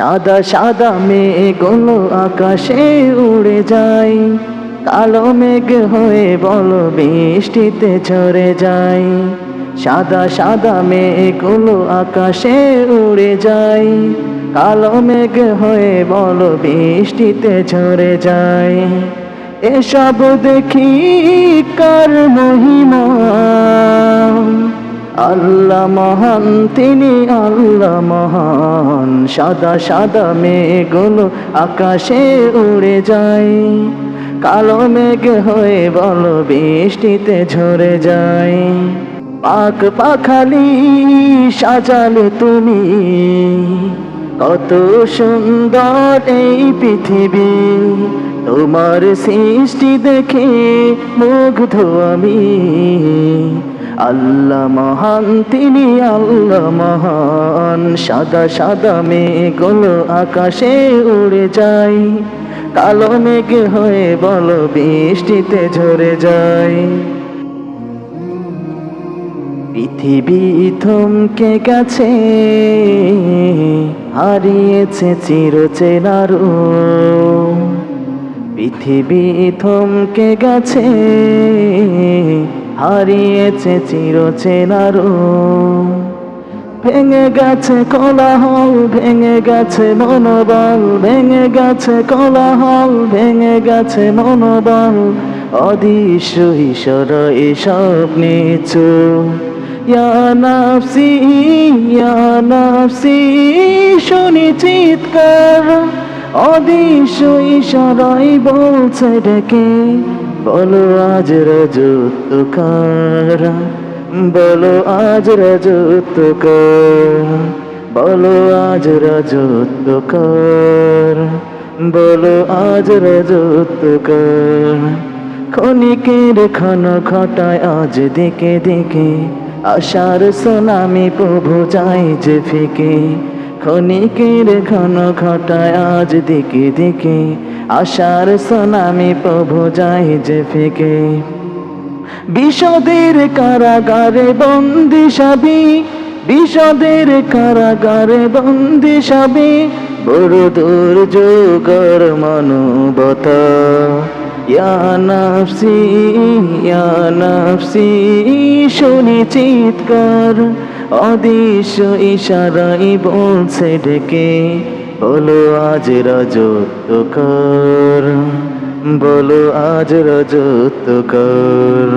সাদা সাদা মেঘগুলো আকাশে উড়ে যায় কালো মেঘ হয়ে বলো বৃষ্টিতে ঝরে যায় সাদা সাদা মেঘগুলো আকাশে উড়ে যায় কালো মেঘ হয়ে বলো বৃষ্টিতে ঝরে যায় এসব দেখি কার মহিমা? আল্লাহ মহান, তিনি আল্লাহ মহান। সাদা সাদা মেঘগুলো আকাশে উড়ে যায়। কালো মেঘ হয়ে বল বৃষ্টিতে ঝরে যায়। পাক পাখালি সাজালে তুমি। কত সুন্দর এই পৃথিবী। তোমার সৃষ্টি দেখে মুগ্ধ আমি। আল্লাহ মহান, তিনি আল্লাহ মহান। সাদা সাদা মেঘগুলো আকাশে উড়ে যায় কালো মেঘ হয়ে বলো বৃষ্টিতে ঝরে যায় পৃথিবী থমকে গেছে, হারিয়েছে চিরচেনার পৃথিবী থমকে গেছে হারিয়েছে চিরচেনার। ভেঙে গেছে কোলাহল, ভেঙে গেছে মনোবল, ভেঙে গেছে কোলাহল, ভেঙে গেছে মনোবল। অদৃশ্য ঈশ্বর এসব নিচু। নাফসি নাফসি, শুনি চিৎকার। অদৃশ্য ইশারাই বলছে ডেকে। বলো আজ রাজত্বকার বলো আজ রাজত্বকার বলো আজ রাজত্বকার বলো আজ রাজত্বকার ক্ষণিকের ক্ষণ ঘটায় আজ দেখে দেখে, আশার সোনামি প্রভু যাই যে ফিকে। ক্ষণিকের ঘন ঘটায় আজ দিকে দিকে। আশার সোনামি প্রভু যাই যে ফেকে। বিষদের কারাগারে বন্দি সাবি বিষদের কারাগারে বন্দি সাবি বড় দুর্যোগর মানবতা। ইয়া নাফসি ইয়া নাফসি, শুনি চিৎকার, অদৃশ্য ইশারাই বলছে ডেকে, বলো আজ রাজত্বকার, বলো আজ রাজত্বকার।